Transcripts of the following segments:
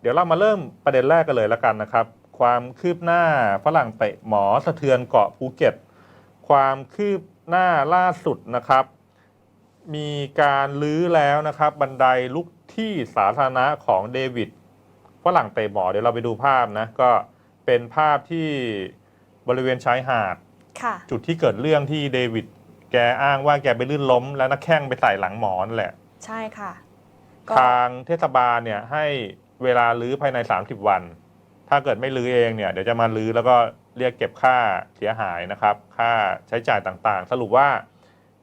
เดี๋ยวเรามาเริ่มประเด็นแรกกันเลยแล้วกันนะครับ ความคืบหน้าฝรั่งเตะหมอสะเทือนเกาะภูเก็ต ความคืบหน้าล่าสุดนะครับ มีการลื้อแล้วนะครับ บันไดลุกที่สาธารณะของเดวิดฝรั่งเตะหมอเดี๋ยวเราไปดูภาพนะก็เป็นภาพที่บริเวณชายหาดค่ะจุดที่เกิดเรื่องที่เดวิดแกอ้างว่าแกไปลื่นล้ม แล้วนักแข้งไปใส่หลังหมอนั่นแหละ ใช่ค่ะก็ทางเทศบาลเนี่ยให้ เวลาลื้อภายใน 30 วัน ถ้าเกิดไม่ลื้อเองเนี่ยเดี๋ยวจะมาลื้อแล้วก็เรียกเก็บค่าเสียหายนะครับ ค่าใช้จ่ายต่างๆ สรุปว่า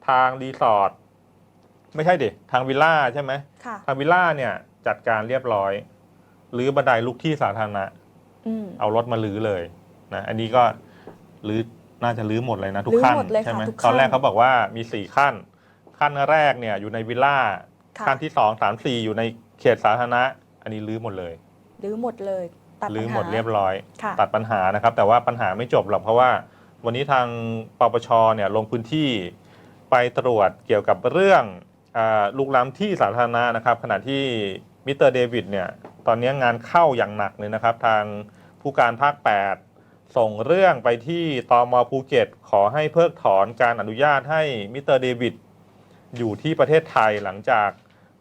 ทางรีสอร์ทไม่ใช่ดิทางวิลล่าใช่ไหมค่ะทางวิลล่าเนี่ยจัดการเรียบร้อยลื้อบันไดลุกที่สาธารณะอืมเอารถมาลื้อเลยนะอันนี้ก็ลื้อน่าจะลื้อหมดเลยนะทุกลื้อขั้นหมดเลยค่ะใช่ไหมทุกขั้นตอนแรกเขาบอกว่ามีสี่ขั้น ขั้นแรกเนี่ยอยู่ในวิลล่าค่ะขั้นที่สองสามสี่อยู่ในเขตสาธารณะ อันนี้ลื้อหมดเลยรื้อหมดเลย ตัดลื้อปัญหมดหาเรียบร้อย ค่ะ ตัดปัญหานะครับ แต่ว่าปัญหาไม่จบหรอกเพราะว่า วันนี้ทางปปชเนี่ยลงพื้นที่ไปตรวจเกี่ยวกับเรื่องอาลุกล้ำที่สาธารณะนะครับ ขณะที่มิสเตอร์เดวิดเนี่ยตอนนี้งานเข้าอย่างหนักเลยนะครับ ทางผู้การภาค 8 ส่งเรื่องไปที่ตมภูเก็ต ขอให้เพิกถอนการอนุญาตให้มิสเตอร์เดวิดอยู่ที่ประเทศไทยหลังจาก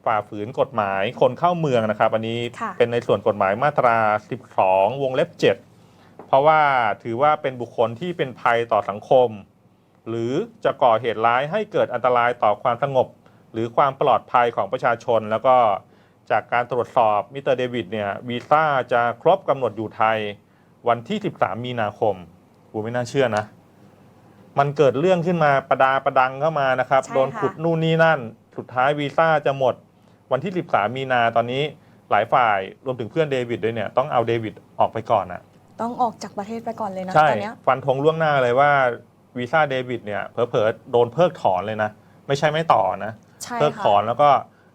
ฝ่าฝืนกฎหมายคนเข้าเมืองนะครับ อันนี้ค่ะ เป็นในส่วนกฎหมายมาตรา 12 วงเล็บ 7 เพราะว่าถือว่าเป็นบุคคลที่เป็นภัยต่อสังคม หรือจะก่อเหตุร้ายให้เกิดอันตรายต่อความสงบ หรือความปลอดภัยของประชาชน แล้วก็จากการตรวจสอบมิสเตอร์เดวิดเนี่ยวีซ่าจะครบกำหนดอยู่ไทยวันที่ 13 มีนาคมกูไม่น่าเชื่อนะ มันเกิดเรื่องขึ้นมาประดาประดังเข้ามานะครับ ใช่โดนค่ะ ขุดนู่นนี่นั่น สุดท้ายวีซ่าจะหมด วันที่ 13 มีนาตอนนี้หลายฝ่ายรวมถึงเพื่อนเดวิดด้วยเนี่ยต้องเอาเดวิดออกไปก่อนนะต้องออกจากประเทศไปก่อนเลยนะใช่ตอนเนี้ยฟันธงล่วงหน้าเลยว่าวีซ่าเดวิดเนี่ยเผลอๆโดนเพิกถอนเลยนะ ไม่ใช่ไม่ต่อนะ ใช่เพิกค่ะถอนแล้วก็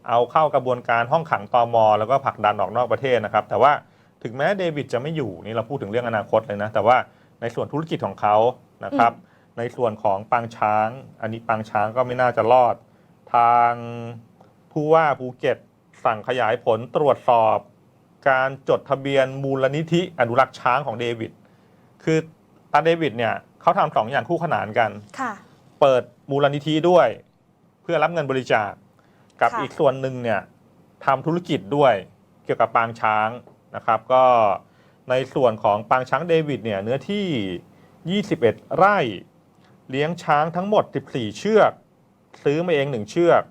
เอาเข้ากระบวนการห้องขังตอมแล้วก็ผลักดันออกนอกประเทศนะครับ แต่ว่าถึงแม้เดวิดจะไม่อยู่นี่เราพูดถึงเรื่องอนาคตเลยนะ แต่ว่าในส่วนธุรกิจของเขานะครับ ในส่วนของปางช้าง อันนี้ปางช้างก็ไม่น่าจะรอด ทาง ผู้ว่าภูเก็ตสั่งขยายผลตรวจสอบ การจดทะเบียนมูลนิธิอนุรักษ์ช้างของเดวิด คือตาเดวิดเนี่ยเขาทำสองอย่างคู่ขนานกันค่ะเปิดมูลนิธิด้วย เพื่อรับเงินบริจาค กับค่ะอีกส่วนหนึ่งเนี่ยทำธุรกิจด้วยเกี่ยวกับปางช้างนะครับ ก็ในส่วนของปางช้างเดวิดเนี่ยเนื้อที่ 21 ไร่ เลี้ยงช้างทั้งหมด 14 เชือก ซื้อมาเองหนึ่งเชือก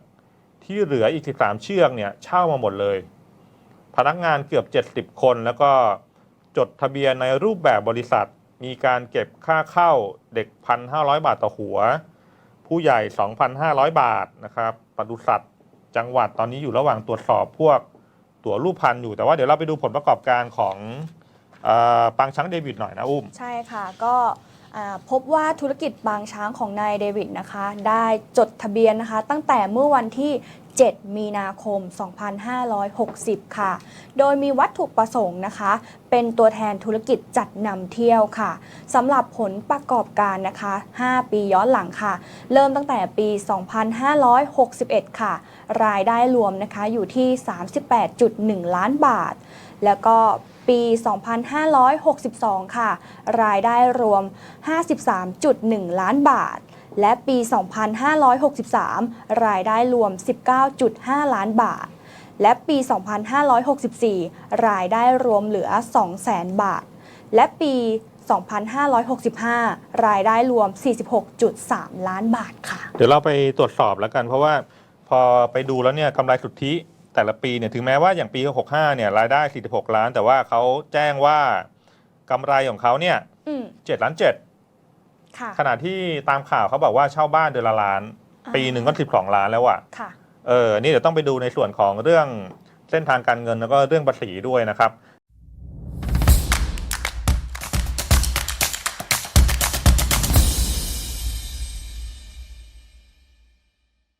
ที่เหลืออีก 13 เชือกเนี่ยเช่ามาหมดเลย พนักงานเกือบ 70 คนแล้วก็จดทะเบียนในรูปแบบบริษัท มีการเก็บค่าเข้าเด็ก 1,500 บาทต่อหัว ผู้ใหญ่ 2,500 บาทนะครับปศุสัตว์จังหวัดตอนนี้อยู่ระหว่างตรวจสอบพวกตั๋วรูปพันธุ์อยู่แต่ว่าเดี๋ยวเราไปดูผลประกอบการของอปางช้างเดวิดหน่อยนะอุ้ม ใช่ค่ะก็ พบว่าธุรกิจบางช้างของนายเดวิดนะคะ ได้จดทะเบียนนะคะ ตั้งแต่เมื่อวันที่ 7 มีนาคม 2560 ค่ะ โดยมีวัตถุประสงค์นะคะ เป็นตัวแทนธุรกิจจัดนำเที่ยวค่ะสำหรับผลประกอบการนะคะ 5 ปีย้อนหลังค่ะ เริ่มตั้งแต่ปี 2561 ค่ะ รายได้รวมนะคะอยู่ที่ 38.1 ล้านบาท แล้วก็ ปี 2562 ค่ะ รายได้รวม 53.1 ล้านบาท และปี 2563 รายได้รวม 19.5 ล้านบาท และปี 2564 รายได้รวมเหลือ 200,000 บาท และปี 2565 รายได้รวม 46.3 ล้านบาทค่ะ เดี๋ยวเราไปตรวจสอบแล้วกัน เพราะว่าพอไปดูแล้วเนี่ยกำไรสุทธิ แต่ละปีเนี่ยถึงแม้ว่าอย่างปี 65 เนี่ยรายได้ 46 ล้าน แต่ว่าเขาแจ้งว่ากำไรของเขาเนี่ยอืม7ล้านค่ะ7ขณะที่ตามข่าวเขาบอกว่าเช่าบ้านเดือนละล้าน อ่า ปีหนึ่งก็12 ล้านแล้วอะ ค่ะ เออนี่เดี๋ยวต้องไปดูในส่วนของเรื่องเส้นทางการเงินแล้วก็เรื่องภาษีด้วยนะครับ